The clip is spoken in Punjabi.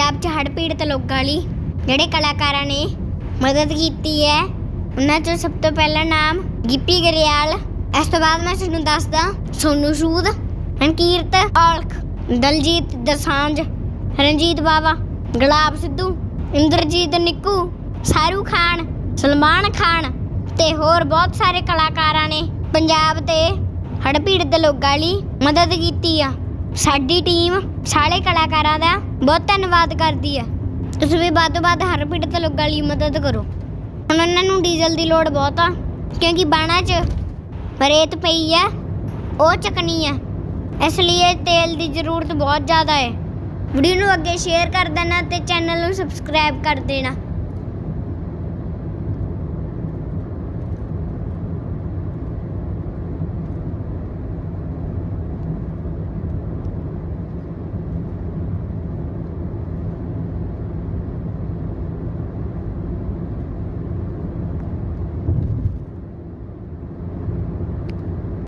ਪੰਜਾਬ 'ਚ ਹੜ੍ਹ ਪੀੜਤ ਲੋਕਾਂ ਲਈ ਜਿਹੜੇ ਕਲਾਕਾਰਾਂ ਨੇ ਮਦਦ ਕੀਤੀ ਹੈ, ਉਹਨਾਂ 'ਚੋਂ ਸਭ ਤੋਂ ਪਹਿਲਾ ਨਾਮ ਗਿੱਪੀ ਗਰੇਵਾਲ। ਇਸ ਤੋਂ ਬਾਅਦ ਮੈਂ ਤੁਹਾਨੂੰ ਦੱਸਦਾ, ਸੋਨੂ ਸੂਦ ਅਨਕੀਰਤ ਔਲਖ, ਦਲਜੀਤ ਦਸਾਂਝ, ਰਣਜੀਤ ਬਾਵਾ, ਗੁਲਾਬ ਸਿੱਧੂ, ਇੰਦਰਜੀਤ ਨਿੱਕੂ ਸ਼ਾਹਰੂਖ ਖਾਨ, ਸਲਮਾਨ ਖਾਨ ਤੇ ਹੋਰ ਬਹੁਤ ਸਾਰੇ ਕਲਾਕਾਰਾਂ ਨੇ ਪੰਜਾਬ ਤੇ ਹੜ੍ਹ ਪੀੜਤ ਲੋਕਾਂ ਲਈ ਮਦਦ ਕੀਤੀ ਆ। ਸਾਡੀ ਟੀਮ ਸਾਰੇ ਕਲਾਕਾਰਾਂ ਦਾ ਬਹੁਤ ਧੰਨਵਾਦ ਕਰਦੀ ਹੈ ਤੁਸੀਂ ਵੀ ਵੱਧ ਤੋਂ ਵੱਧ ਹੜ੍ਹ ਪੀੜਤ ਲੋਕਾਂ ਲਈ ਮਦਦ ਕਰੋ। ਹੁਣ ਉਹਨਾਂ ਨੂੰ ਡੀਜ਼ਲ ਦੀ ਲੋੜ ਬਹੁਤ ਆ, ਕਿਉਂਕਿ ਬਾਣਾ 'ਚ ਰੇਤ ਪਈ ਆ, ਉਹ ਚੱਕਣੀ ਆ। ਇਸ ਲਈ ਤੇਲ ਦੀ ਜ਼ਰੂਰਤ ਬਹੁਤ ਜ਼ਿਆਦਾ ਹੈ। ਵੀਡੀਓ ਨੂੰ ਅੱਗੇ ਸ਼ੇਅਰ ਕਰ ਦੇਣਾ ਤੇ ਚੈਨਲ ਨੂੰ ਸਬਸਕ੍ਰਾਈਬ ਕਰ ਦੇਣਾ।